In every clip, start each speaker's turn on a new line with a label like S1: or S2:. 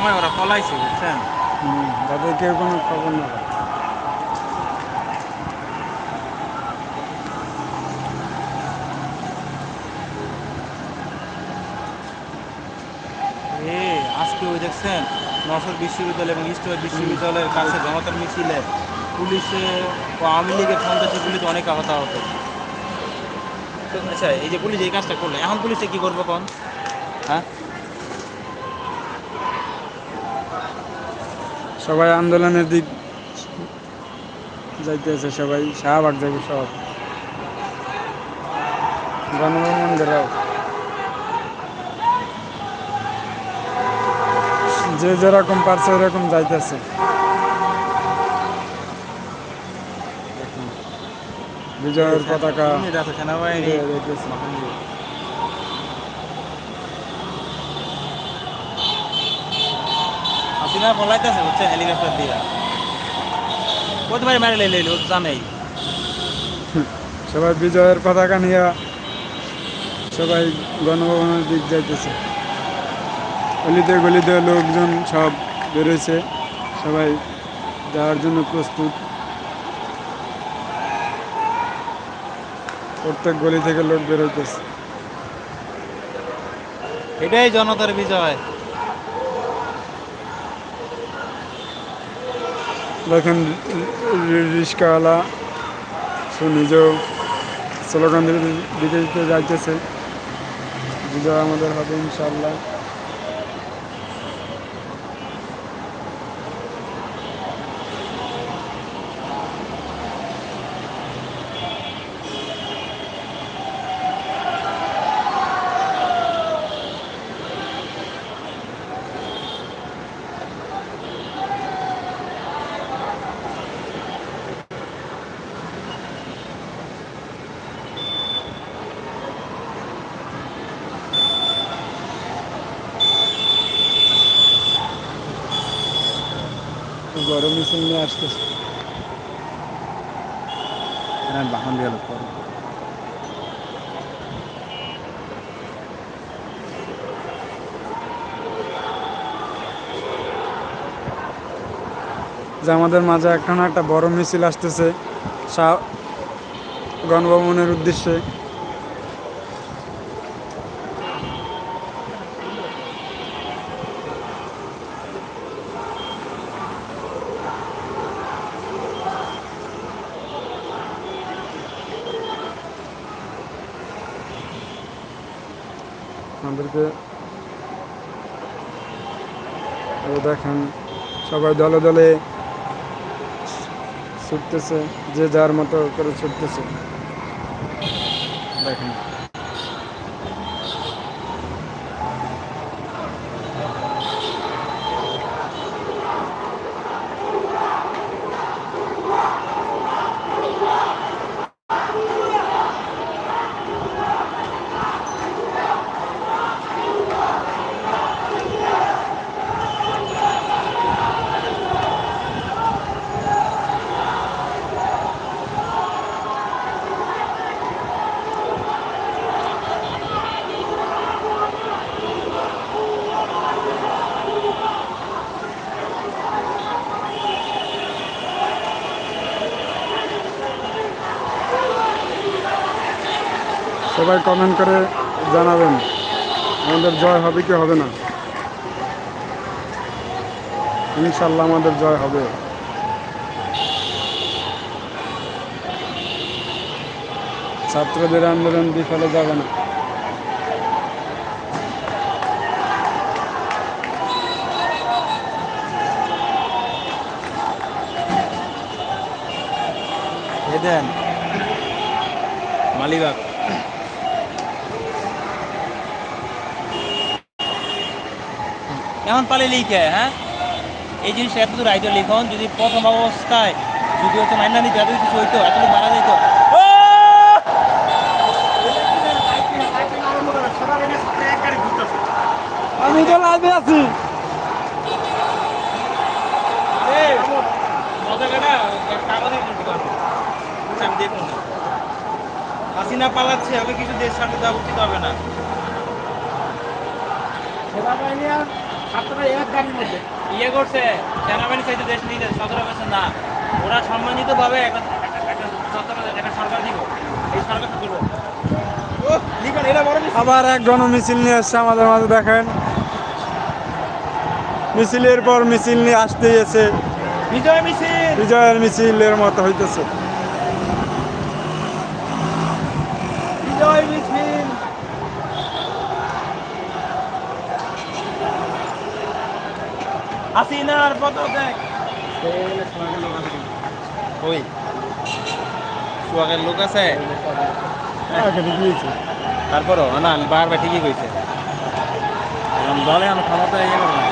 S1: সময় ওরা পলাইছে বুঝছেন?
S2: যাতে কেউ কোনো খবর না।
S1: আজকে ওই দেখছেন নরসর বিশ্ববিদ্যালয় এবং ইস্ট বিশ্ববিদ্যালয়ের কাছে জনতার মিছিলে পুলিশে ও আওয়ামী লীগের সন্ত্রাসী পুলিশ অনেক আহত আহত। তো আচ্ছা এই যে পুলিশ এই কাজটা করল এখন পুলিশে কি করব কোন হ্যাঁ?
S2: সবাই আন্দোলনের দিক যাইতেছে সবাই শাহবাগ যাবে সব। গণভবন যে যেরকম পারছে ওরকম যাইতেছে। বিজয়ের পতাকা যাইতেছে।
S1: হাসিনা পলাইতেছে বুঝছেন হেলিকপ্টার দিয়ে প্রতিবারই মেরে লেলে ও জানেই
S2: সবাই বিজয়ের পতাকা নিয়ে সবাই গণভবনের দিক যাইতেছে। গলিতে গলিতে লোকজন সব বেরোয়েছে সবাই যাওয়ার জন্য প্রস্তুত। প্রত্যেক গলি থেকে লোক বেরোইতেছে।
S1: এটাই জনতার বিজয়।
S2: দেখেন রিক্সাওয়ালা সে নিজেও স্লোগান দিতে দিতে যাইতেছে। বিজয় আমাদের হবে ইনশাল্লাহ মিছিল নিয়ে আসতেছে।
S1: বাহন দিয়ে লোক
S2: যে আমাদের মাঝে এখন একটা বড় মিছিল আসতেছে গণভবনের উদ্দেশ্যে। আমাদেরকে দেখেন সবাই দলে দলে ছুটতেছে যে যার মতো করে ছুটতেছে। দেখেন। সবাই কমেন্ট করে জানাবেন। আমাদের জয় হবে কি হবে না? ইনশাল্লাহ আমাদের জয় হবে। ছাত্রদের আন্দোলন বিফলে যাবে না।
S1: দেন। মালিবাগ। এমন পালে লিখে হ্যাঁ? এই জিনিসটা এত দূর আইডিয়া লিখন যদি প্রথম অবস্থায় যদি হচ্ছে মাইনা নিতে এত কিছু হইতো এত মারা যেত
S2: আমি তো লাইভে আছি।
S1: হাসিনা পালাচ্ছে কিছু দেশ সাথে দেওয়া উচিত হবে না।
S3: মধ্যে
S1: ইয়ে করছে সেনাবাহিনী দেশ নিতে সতেরো বছর না। ওরা সম্মানিত ভাবে একটা একটা- একটা সতেরো একটা সরকার দিব। এই সরকার করব
S3: ও লিখন এটা বড় মিছিল।
S2: আবার এক গণমিছিল নিয়ে আসছে আমাদের মাঝে দেখেন। মিছিলের পর মিছিল নিয়ে আসতেই আছে।
S3: বিজয় মিছিল।
S2: বিজয়ের মিছিলের মতো হইতেছে
S3: বিজয় মিছিল হাসিনার পদত্যাগ
S1: ওই সোয়াগের লোক আছে? তারপরও না বারবার ঠিকই কইছে। এখন দলে আমি ক্ষমতা ইয়ে করব না।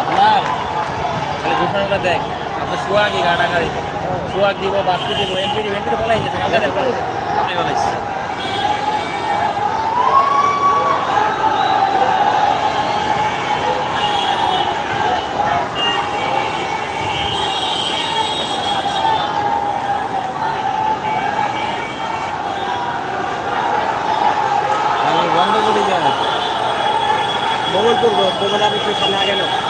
S1: আপনার ঘোষণাটা দেখ আপনার সোয়াগই গাড়া গাড়ি সোয়াগ দিব বাস্তি দিব এমপি দিব এমপি বলাই গেছে কালকে দেখ। আপনি বলাইছি। বন্ধ করে
S3: মোবাইল করব মোবাইল সামনে আগে না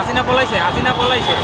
S1: হাসিনা পলাইছে হাসিনা পলাইছে।